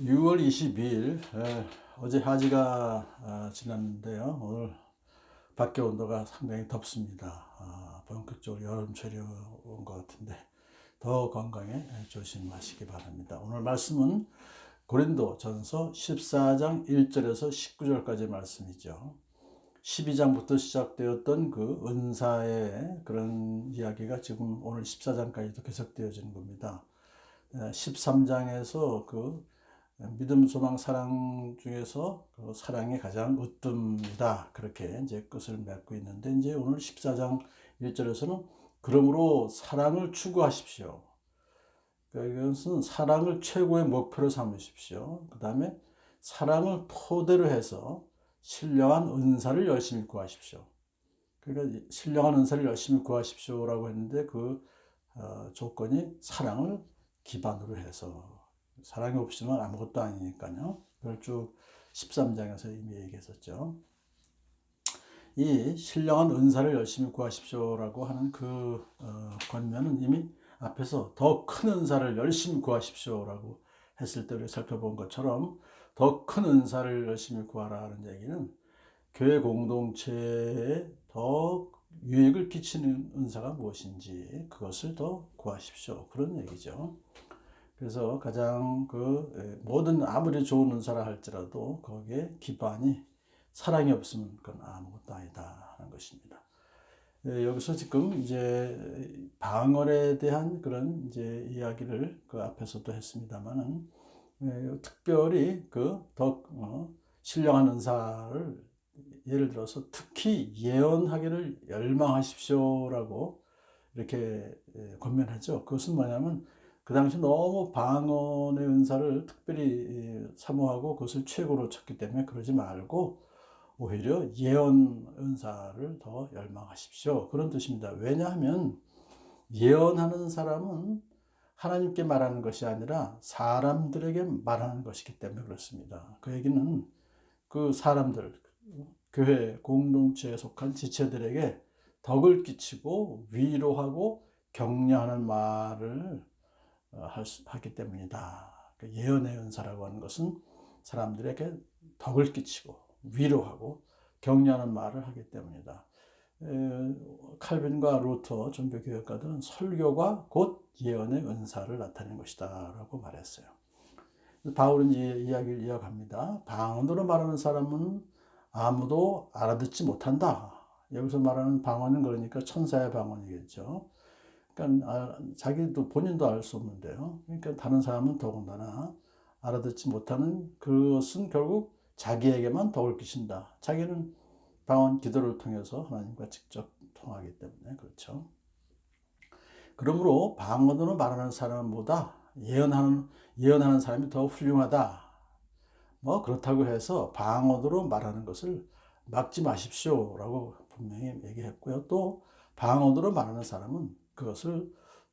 6월 22일 어제 하지가 아, 지났는데요. 오늘 밖에 온도가 상당히 덥습니다. 아, 본격적으로 여름철이 온 것 같은데 더 건강에 조심하시기 바랍니다. 오늘 말씀은 고린도 전서 14장 1절에서 19절까지 말씀이죠. 12장부터 시작되었던 그 은사의 그런 이야기가 지금 오늘 14장까지도 계속되어지는 겁니다. 13장에서 그 믿음, 소망, 사랑 중에서 그 사랑이 가장 으뜸이다. 그렇게 이제 끝을 맺고 있는데 이제 오늘 14장 1절에서는 그러므로 사랑을 추구하십시오. 그러니까 이것은 사랑을 최고의 목표로 삼으십시오. 그 다음에 사랑을 토대로 해서 신령한 은사를 열심히 구하십시오. 그러니까 신령한 은사를 열심히 구하십시오라고 했는데 그 어, 조건이 사랑을 기반으로 해서 사랑이 없으면 아무것도 아니니까요. 그걸 쭉 13장에서 이미 얘기했었죠. 이 신령한 은사를 열심히 구하십시오라고 하는 그 어, 권면은 이미 앞에서 더 큰 은사를 열심히 구하십시오라고 했을 때 우리 살펴본 것처럼 더 큰 은사를 열심히 구하라는 얘기는 교회 공동체에 더 유익을 끼치는 은사가 무엇인지 그것을 더 구하십시오. 그런 얘기죠. 그래서 가장 그 모든 아무리 좋은 은사라 할지라도 거기에 기반이 사랑이 없으면 그건 아무것도 아니다 하는 것입니다. 여기서 지금 이제 방언에 대한 그런 이제 이야기를 그 앞에서도 했습니다만은 특별히 그더 어, 신령한 은사를 예를 들어서 특히 예언하기를 열망하십시오라고 이렇게 권면하죠. 그것은 뭐냐면 그 당시 너무 방언의 은사를 특별히 사모하고 그것을 최고로 쳤기 때문에 그러지 말고 오히려 예언 은사를 더 열망하십시오. 그런 뜻입니다. 왜냐하면 예언하는 사람은 하나님께 말하는 것이 아니라 사람들에게 말하는 것이기 때문에 그렇습니다. 그 얘기는 그 사람들, 교회 공동체에 속한 지체들에게 덕을 끼치고 위로하고 격려하는 말을 어, 하기 때문이다. 그 예언의 은사라고 하는 것은 사람들에게 덕을 끼치고 위로하고 격려하는 말을 하기 때문이다. 칼빈과 루터 종교 교역가들은 설교가 곧 예언의 은사를 나타낸 것이다라고 말했어요. 바울은 이 이야기를 이어갑니다. 방언으로 말하는 사람은 아무도 알아듣지 못한다. 여기서 말하는 방언은 그러니까 천사의 방언이겠죠. 그러니까 아, 자기도 본인도 알 수 없는데요. 그러니까 다른 사람은 더군다나 알아듣지 못하는 그것은 결국 자기에게만 덕을 끼친다. 자기는 방언 기도를 통해서 하나님과 직접 통하기 때문에 그렇죠. 그러므로 방언으로 말하는 사람보다 예언하는 예언하는 사람이 더 훌륭하다. 뭐 그렇다고 해서 방언으로 말하는 것을 막지 마십시오라고 분명히 얘기했고요. 또 방언으로 말하는 사람은 그것을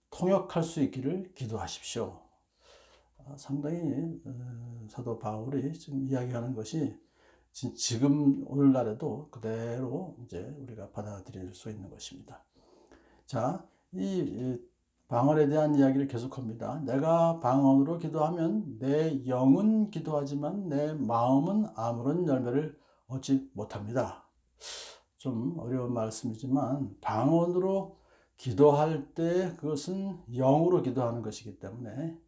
통역할 수 있기를 기도하십시오. 아, 상당히 어, 사도 바울이 지금 이야기하는 것이 지금 오늘날에도 그대로 이제 우리가 받아들일 수 있는 것입니다. 자, 이 방언에 대한 이야기를 계속합니다. 내가 방언으로 기도하면 내 영은 기도하지만 내 마음은 아무런 열매를 얻지 못합니다. 좀 어려운 말씀이지만 방언으로 기도할 때 그것은 영으로 기도하는 것이기 때문에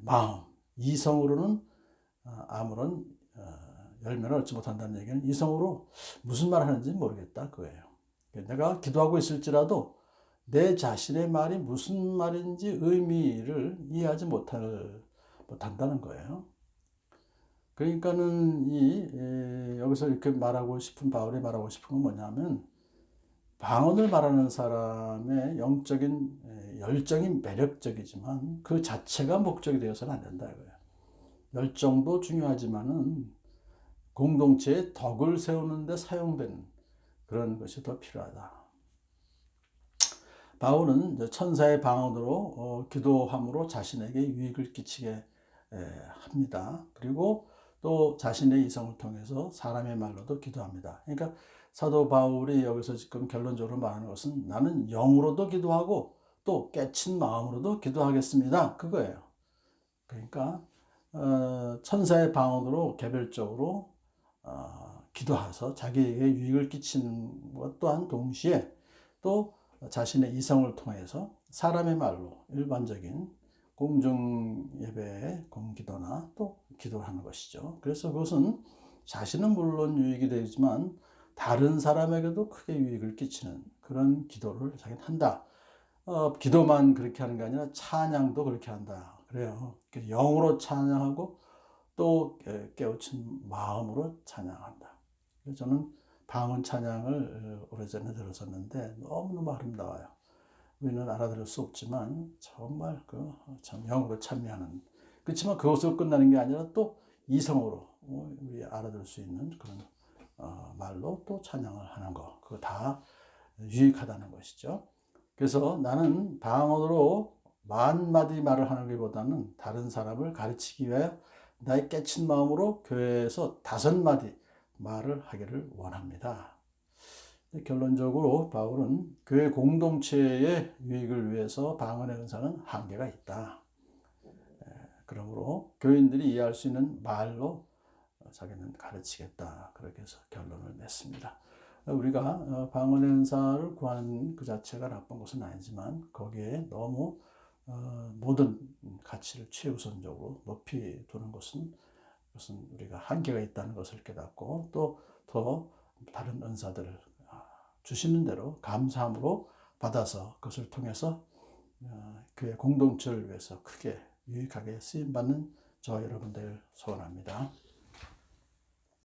마음, 이성으로는 어, 아무런 어, 열매를 얻지 못한다는 얘기는 이성으로 무슨 말 하는지 모르겠다 그거예요. 내가 기도하고 있을지라도 내 자신의 말이 무슨 말인지 의미를 이해하지 못할, 못한다는 거예요. 그러니까는 이 여기서 이렇게 말하고 싶은 바울이 말하고 싶은 건 뭐냐면 방언을 말하는 사람의 영적인 열정이 매력적이지만 그 자체가 목적이 되어서는 안 된다 이거예요. 열정도 중요하지만은 공동체의 덕을 세우는데 사용되는 그런 것이 더 필요하다. 바울은 천사의 방언으로 어, 기도함으로 자신에게 유익을 끼치게 합니다. 그리고 또 자신의 이성을 통해서 사람의 말로도 기도합니다. 그러니까 사도 바울이 여기서 지금 결론적으로 말하는 것은 나는 영으로도 기도하고 또 깨친 마음으로도 기도하겠습니다. 그거예요. 그러니까 어, 천사의 방언으로 개별적으로 어, 기도해서 자기에게 유익을 끼치는 것 또한 동시에 또 자신의 이성을 통해서 사람의 말로 일반적인 공중 예배의 공기도나 또 기도를 하는 것이죠. 그래서 그것은 자신은 물론 유익이 되지만 다른 사람에게도 크게 유익을 끼치는 그런 기도를 자기는 한다. 어, 기도만 그렇게 하는 게 아니라 찬양도 그렇게 한다. 그래요. 영으로 찬양하고 또 깨- 깨우친 마음으로 찬양한다. 저는 방언 찬양을 어, 오래전에 들었었는데 너무너무 아름다워요. 우리는 알아들을 수 없지만 정말 그 참 영으로 찬미하는 그렇지만 그것으로 끝나는 게 아니라 또 이성으로 어, 우리 알아들을 수 있는 그런 어, 말로 또 찬양을 하는 거 그거 다 유익하다는 것이죠. 그래서 나는 방언으로 만 마디 말을 하는 것보다는 다른 사람을 가르치기 위하여 나의 깨친 마음으로 교회에서 다섯 마디 말을 하기를 원합니다. 결론적으로 바울은 교회 공동체의 유익을 위해서 방언의 은사는 한계가 있다. 에, 그러므로 교인들이 이해할 수 있는 말로 자기는 가르치겠다. 그렇게 해서 결론을 냈습니다. 우리가 어, 방언의 은사를 구하는 그 자체가 나쁜 것은 아니지만 거기에 너무 어, 모든 가치를 최우선적으로 높이 두는 것은 그것은 우리가 한계가 있다는 것을 깨닫고 또 더 다른 은사들을 아, 주시는 대로 감사함으로 받아서 그것을 통해서 어, 교회 공동체를 위해서 크게 유익하게 쓰임 받는 저 여러분들 소원합니다.